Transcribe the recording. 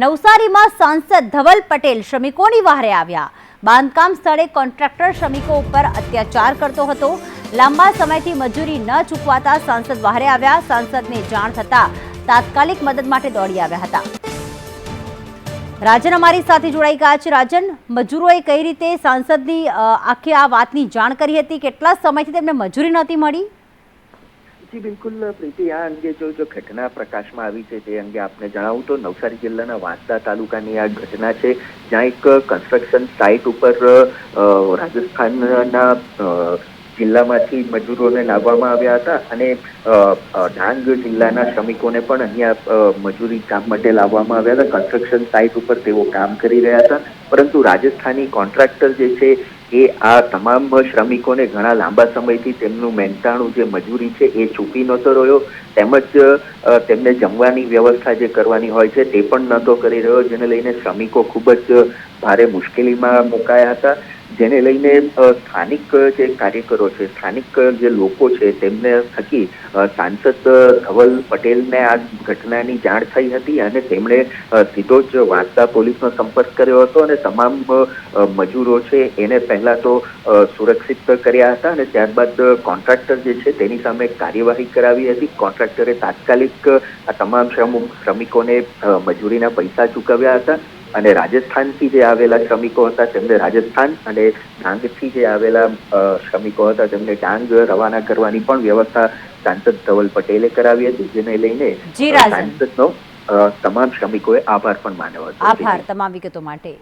નવસારીમાં સાંસદ ધવલ પટેલ શ્રમિકોની વહારે આવ્યા. બાંધકામ સ્થળે કોન્ટ્રાક્ટર શ્રમિકો ઉપર અત્યાચાર કરતો હતો. લાંબા સમયથી મજૂરી ન ચૂકવાતા સાંસદ વહારે આવ્યા. સાંસદને જાણ થતા તાત્કાલિક મદદ માટે દોડી આવ્યા હતા. રાજન અમારી સાથે જોડાઈ ગયા છે. રાજન, મજૂરોએ કઈ રીતે સાંસદની આખી આ વાતની જાણ કરી હતી? કેટલા સમયથી તેમને મજૂરી નહોતી મળી? જી, બિલકુલ, પ્રીતિ. આ અંગે જો જો ઘટના પ્રકાશમાં આવી છે, તે અંગે આપને જણાવું તો નવસારી જિલ્લાના વાંસદા તાલુકાની આ ઘટના છે. જ્યાં એક કન્સ્ટ્રક્શન સાઇટ ઉપર રાજસ્થાનના જિલ્લામાંથી મજૂરોને લાવવામાં આવ્યા હતા અને ડાંગ જિલ્લાના શ્રમિકોને પણ અહીંયા મજૂરી કામ માટે લાવવામાં આવ્યા હતા. કન્સ્ટ્રક્શન સાઇટ ઉપર તેઓ કામ કરી રહ્યા હતા. પરંતુ રાજસ્થાની કોન્ટ્રાક્ટર જે છે એ આ તમામ શ્રમિકોને ઘણા લાંબા સમયથી તેમનું મહેનતાણું જે મજૂરી છે એ ચૂકી નહોતો રહ્યો. તેમજ તેમને જમવાની વ્યવસ્થા જે કરવાની હોય છે તે પણ નહોતો કરી રહ્યો, જેને લઈને શ્રમિકો ખૂબ જ ભારે મુશ્કેલીમાં મુકાયા હતા. જેને લઈને સ્થાનિક, જે કાર્યકરો છે, સ્થાનિક, જે લોકો છે, તેમને થકી સાંસદ ધવલ પટેલને આ ઘટનાની જાણ થઈ હતી અને તેમણે સીધો જ વાંસદા પોલીસનો સંપર્ક કર્યો હતો અને તમામ મજૂરો છે, એને પહેલા તો સુરક્ષિત કર્યા હતા અને ત્યારબાદ કોન્ટ્રાક્ટર જે છે, તેની સામે કાર્યવાહી કરાવી હતી. કોન્ટ્રાક્ટરે તાત્કાલિક આ તમામ શ્રમ, શ્રમિકોને મજૂરીના પૈસા ચૂકવ્યા હતા. અને રાજસ્થાનથી જે આવેલા શ્રમિકો હતા તેમને રાજસ્થાન અને ડાંગથી જે આવેલા શ્રમિકો હતા તેમને ડાંગ રવાના કરવાની પણ વ્યવસ્થા સાંસદ ધવલ પટેલે કરાવી હતી જેને લઈને. સાંસદનો તમામ શ્રમિકોએ આભાર પણ માન્યો હતો આભાર તમામ વિગતો માટે